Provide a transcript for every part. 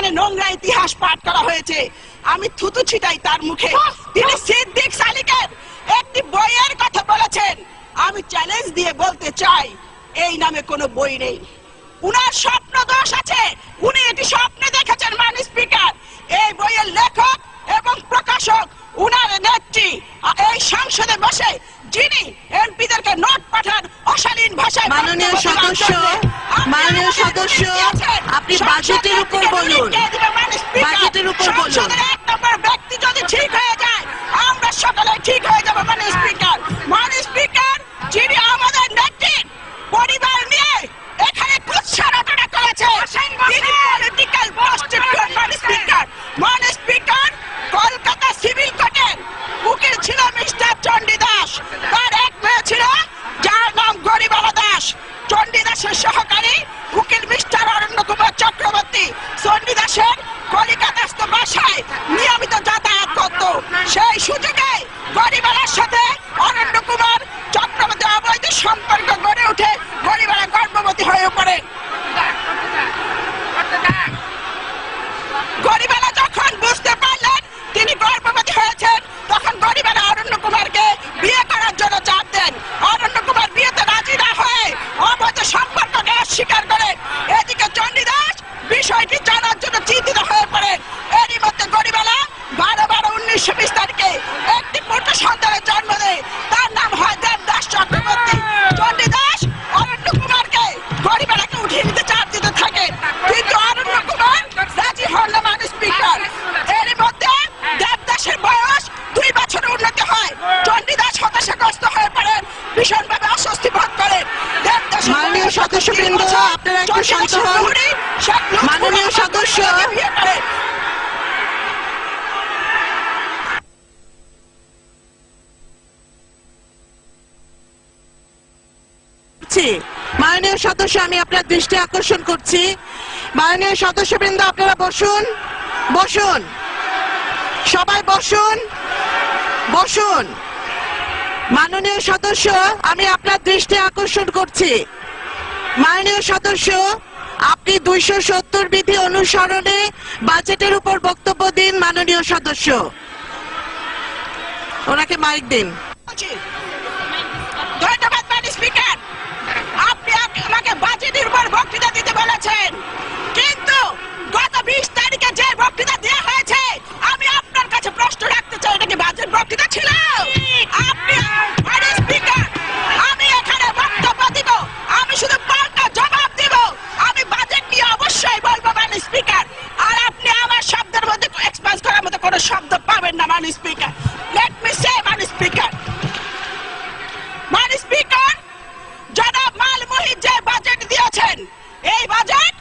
এখানে নোংরা ইতিহাস পাঠ করা হয়েছে। আমি থুতু ছিটাই তার মুখে। তিনি সিদ্দিক সালিকের একটি বইয়ের কথা বলেছেন। আমি চ্যালেঞ্জ দিয়ে বলতে চাই, এই নামে কোনো বই নেই। উনার স্বপ্ন দোষ আছে। উনি এটি স্বপ্নে দেখেছেন মান স্পিকার এই বইয়ের লেখক এবং প্রকাশক উনার নেত্রী। এই সংসদে বসে যিনি ভাষায় মাননীয় সদস্য, মাননীয় সদস্য, আপনি বাজেটের উপর বলুন। বাজেটের উপর বলুন। এক নম্বর ব্যক্তি যদি ঠিক হয়ে চণ্ডীদাসের কলিকাতাস্থ বাসায় নিয়মিত যাতায়াত করত। সেই সুযোগে গরিবালার সাথে অরণ্য কুমার চক্রবর্তী অবৈধ সম্পর্ক গড়ে উঠে গরিবালা গর্ভবতী হয়ে পড়ে। আপনারা একটু শান্ত হন। লুৎফুর মাননীয় সদস্য। মাননীয় সদস্য আমি আপনার দৃষ্টি আকর্ষণ করছি। মাননীয় সদস্যবৃন্দ আপনারা বসুন। বসুন। সবাই বসুন। বসুন। মাননীয় সদস্য আমি আপনার দৃষ্টি আকর্ষণ করছি। মাননীয় সদস্য, আপনি দুইশো সত্তর বিধি অনুসরণে বাজেটের উপর বক্তব্য দিন মাননীয় সদস্য। ওনাকে মাইক দিন। পাবেন না madam speaker let me say madam speaker মান স্পিকার জনাব মালমোহিত যে বাজেট দিয়েছেন এই বাজেট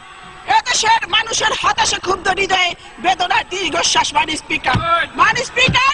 এদেশের মানুষের হতাশা ক্ষুব্ধ হৃদয়ে বেদনার দীর্ঘশ্বাস মান স্পিকার মান স্পিকার